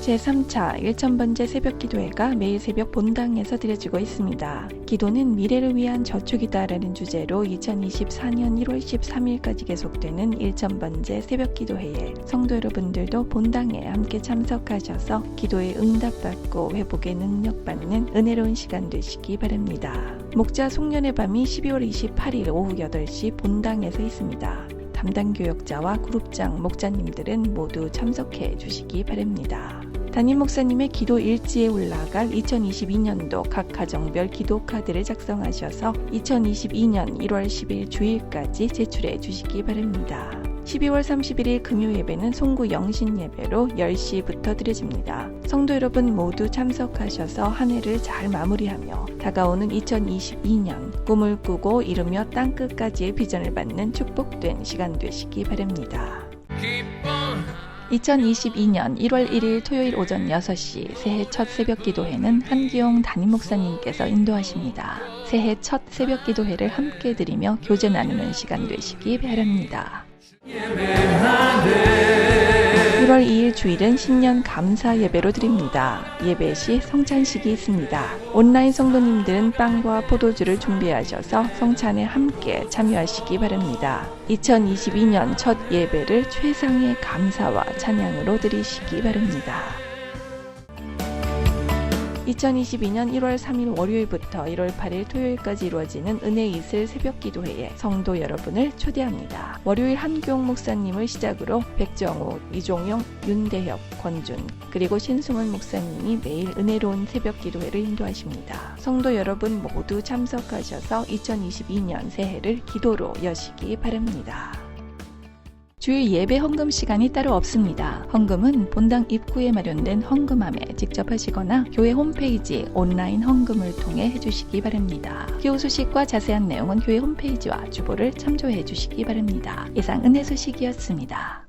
제3차 1천번째 새벽 기도회가 매일 새벽 본당에서 드려지고 있습니다. 기도는 미래를 위한 저축이다라는 주제로 2024년 1월 13일까지 계속되는 1천번째 새벽 기도회에 성도 여러분들도 본당에 함께 참석하셔서 기도에 응답받고 회복의 능력 받는 은혜로운 시간 되시기 바랍니다. 목자 송년의 밤이 12월 28일 오후 8시 본당에서 있습니다. 담당 교역자와 그룹장 목자님들은 모두 참석해 주시기 바랍니다. 담임 목사님의 기도 일지에 올라갈 2022년도 각 가정별 기도 카드를 작성하셔서 2022년 1월 10일 주일까지 제출해 주시기 바랍니다. 12월 31일 금요 예배는 송구 영신 예배로 10시부터 드려집니다. 성도 여러분 모두 참석하셔서 한 해를 잘 마무리하며 다가오는 2022년 꿈을 꾸고 이루며 땅끝까지의 비전을 받는 축복된 시간 되시기 바랍니다. 2022년 1월 1일 토요일 오전 6시 새해 첫 새벽 기도회는 한기용 담임 목사님께서 인도하십니다. 새해 첫 새벽 기도회를 함께 드리며 교제 나누는 시간 되시기 바랍니다. 1월 2일 주일은 신년 감사 예배로 드립니다. 예배 시 성찬식이 있습니다. 온라인 성도님들은 빵과 포도주를 준비하셔서 성찬에 함께 참여하시기 바랍니다. 2022년 첫 예배를 최상의 감사와 찬양으로 드리시기 바랍니다. 2022년 1월 3일 월요일부터 1월 8일 토요일까지 이루어지는 은혜 이슬 새벽 기도회에 성도 여러분을 초대합니다. 월요일 한교옥 목사님을 시작으로 백정우, 이종용, 윤대혁, 권준, 그리고 신승원 목사님이 매일 은혜로운 새벽 기도회를 인도하십니다. 성도 여러분 모두 참석하셔서 2022년 새해를 기도로 여시기 바랍니다. 주일 예배 헌금 시간이 따로 없습니다. 헌금은 본당 입구에 마련된 헌금함에 직접 하시거나 교회 홈페이지 온라인 헌금을 통해 해주시기 바랍니다. 기호 소식과 자세한 내용은 교회 홈페이지와 주보를 참조해 주시기 바랍니다. 이상 은혜 소식이었습니다.